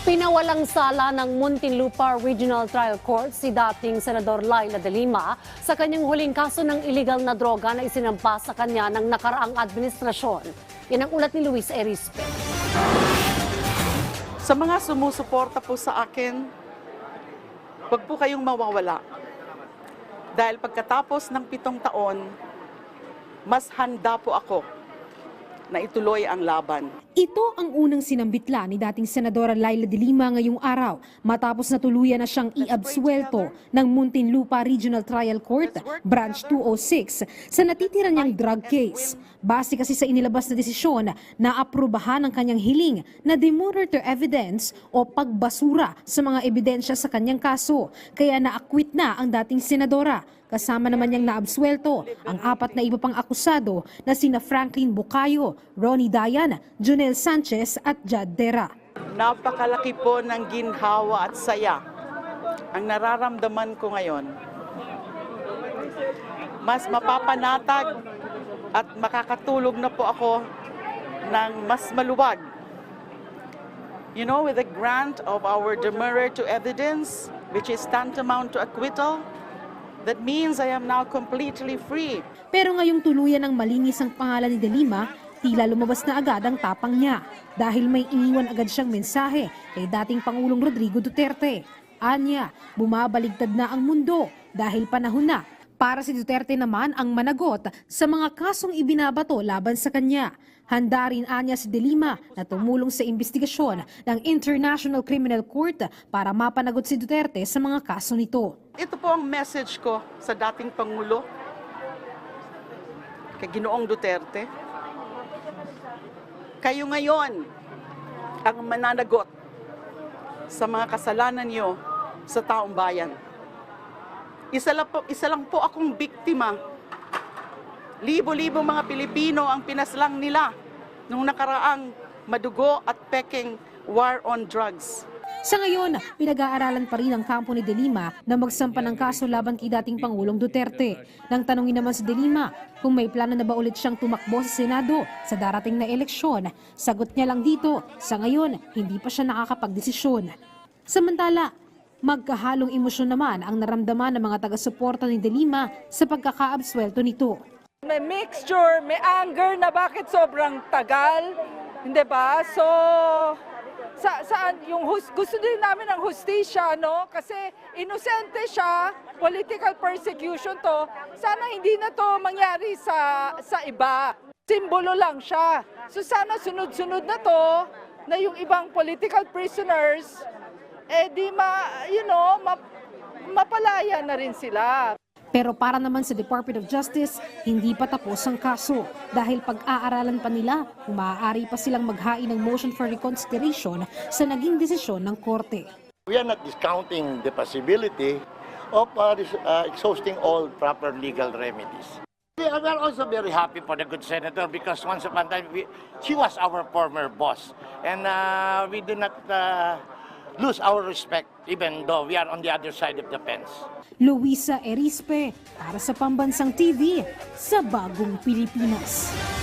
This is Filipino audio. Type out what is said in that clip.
Pinawalang sala ng Muntinlupa Regional Trial Court si dating Senador Laila de Lima sa kanyang huling kaso ng illegal na droga na isinampa sa kanya ng nakaraang administrasyon. Yan ang ulat ni Luis Erispe. Sa mga sumusuporta po sa akin, huwag po kayong mawawala. Dahil pagkatapos ng pitong taon, mas handa po ako na ituloy ang laban. Ito ang unang sinambitla ni dating Senadora Laila de Lima ngayong araw matapos na tuluyan na siyang iabsuelto ng Muntinlupa Regional Trial Court, Branch 206, sa natitira niyang drug case. Base kasi sa inilabas na desisyon na aprubahan ang kanyang hiling na demurrer to evidence o pagbasura sa mga ebidensya sa kanyang kaso. Kaya na-acquit na ang dating senadora. Kasama naman niyang naabswelto ang apat na iba pang akusado na sina Franklin Bucayo, Ronnie Dayan, Junel Sanchez at Jad Dera. Napakalaki po ng ginhawa at saya ang nararamdaman ko ngayon. Mas mapapanatag at makakatulog na po ako ng mas maluwag. You know, with the grant of our demurrer to evidence, which is tantamount to acquittal, that means I am now completely free. Pero ngayong tuluyan ng malinis ang pangalan ni De Lima, tila lumabas na agad ang tapang niya dahil may iniwan agad siyang mensahe kay dating Pangulong Rodrigo Duterte. Anya, bumabaligtad na ang mundo dahil panahon na para si Duterte naman ang managot sa mga kasong ibinabato laban sa kanya. Handa rin anya si De Lima na tumulong sa investigasyon ng International Criminal Court para mapanagot si Duterte sa mga kaso nito. Ito po ang message ko sa dating Pangulo, kay Ginoong Duterte. Kayo ngayon ang mananagot sa mga kasalanan niyo sa taong bayan. Isa lang po, isa lang po akong biktima. Libo-libo mga Pilipino ang pinaslang nila nung nakaraang madugo at peking war on drugs. Sa ngayon, pinag-aaralan pa rin ang kampo ni De Lima na magsampa ng kaso laban kay dating Pangulong Duterte. Nang tanongin naman si De Lima kung may plano na ba ulit siyang tumakbo sa Senado sa darating na eleksyon, sagot niya lang dito, sa ngayon, hindi pa siya nakakapagdesisyon. Samantala, magkahalong emosyon naman ang naramdaman ng mga taga-suporta ni De Lima sa pagkakaabswelto nito. May mixture, may anger na bakit sobrang tagal, hindi ba? So, sa, saan yung hus- gusto din namin ng hustisya, no? Kasi inosente siya, political persecution to. Sana hindi na to mangyari sa, sa iba. Simbolo lang siya. So sana sunod-sunod na to, na yung ibang political prisoners, eh di ma, you know, ma, mapalaya na rin sila. Pero para naman sa Department of Justice, hindi pa tapos ang kaso dahil pag-aaralan pa nila kung maaari pa silang maghain ng motion for reconsideration sa naging desisyon ng korte. We are not discounting the possibility of uh, uh, exhausting all proper legal remedies. We are we are also very happy for the good senator because once upon a time we, she was our former boss, and uh, we do not uh, lose our respect even though we are on the other side of the fence. Luisa Erispe para sa Pambansang TV sa Bagong Pilipinas.